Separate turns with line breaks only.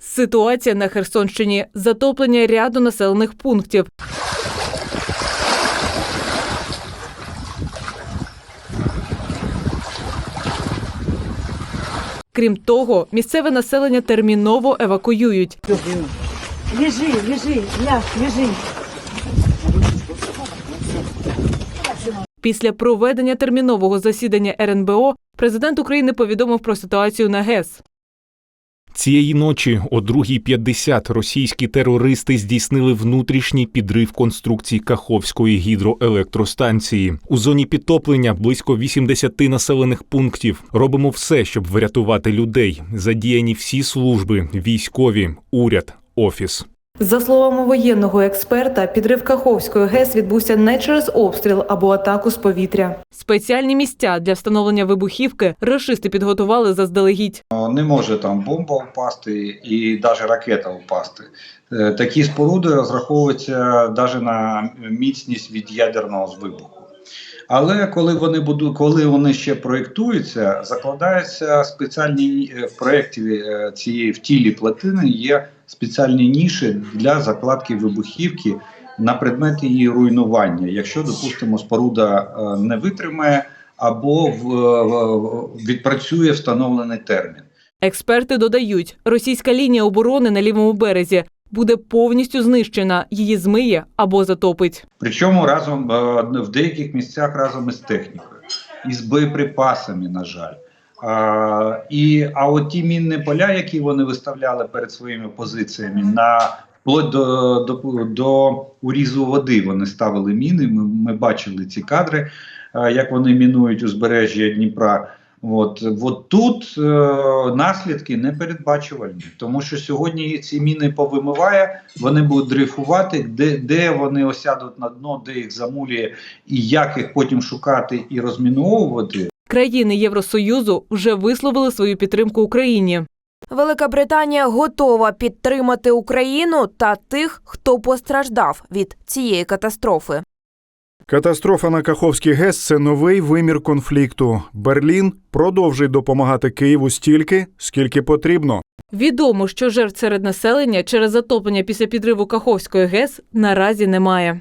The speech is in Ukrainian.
Ситуація на Херсонщині затоплення ряду населених пунктів. Крім того, місцеве населення терміново евакуюють.
Лежи, лежи, ляг, лежи.
Після проведення термінового засідання РНБО президент України повідомив про ситуацію на ГЕС.
Цієї ночі о 2.50 російські терористи здійснили внутрішній підрив конструкції Каховської гідроелектростанції. У зоні підтоплення близько 80 населених пунктів. Робимо все, щоб врятувати людей. Задіяні всі служби, військові, уряд, офіс.
За словами воєнного експерта, підрив Каховської ГЕС відбувся не через обстріл або атаку з повітря. Спеціальні місця для встановлення вибухівки рашисти підготували заздалегідь.
Не може там бомба впасти і навіть ракета впасти. Е, Такі споруди розраховуються навіть на міцність від ядерного вибуху. Але коли вони буду, коли вони ще проєктуються, закладаються спеціальні е, в проєкті е, цієї в тілі платини є спеціальні ніші для закладки вибухівки на предмет її руйнування, якщо, допустимо, споруда е, не витримає або в, в- відпрацює встановлений термін.
Експерти додають, російська лінія оборони на лівому березі буде повністю знищена, її змиє або затопить.
Причому разом е, в деяких місцях разом із технікою, із боєприпасами, на жаль. А, і, а от ті мінні поля, які вони виставляли перед своїми позиціями, на вплоть до, до, до урізу води вони ставили міни. Ми, ми бачили ці кадри, е, як вони мінують узбережжя Дніпра. От, от тут е, наслідки непередбачувальні, тому що сьогодні ці міни повимиває, вони будуть дрейфувати, де, де вони осядуть на дно, де їх замулює, і як їх потім шукати і розміновувати.
Країни Євросоюзу вже висловили свою підтримку Україні.
Велика Британія готова підтримати Україну та тих, хто постраждав від цієї катастрофи.
Катастрофа на Каховській ГЕС це новий вимір конфлікту. Берлін продовжить допомагати Києву стільки, скільки потрібно.
Відомо, що жертв серед населення через затоплення після підриву Каховської ГЕС наразі немає.